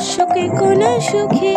দর্শকে কোনো সুখী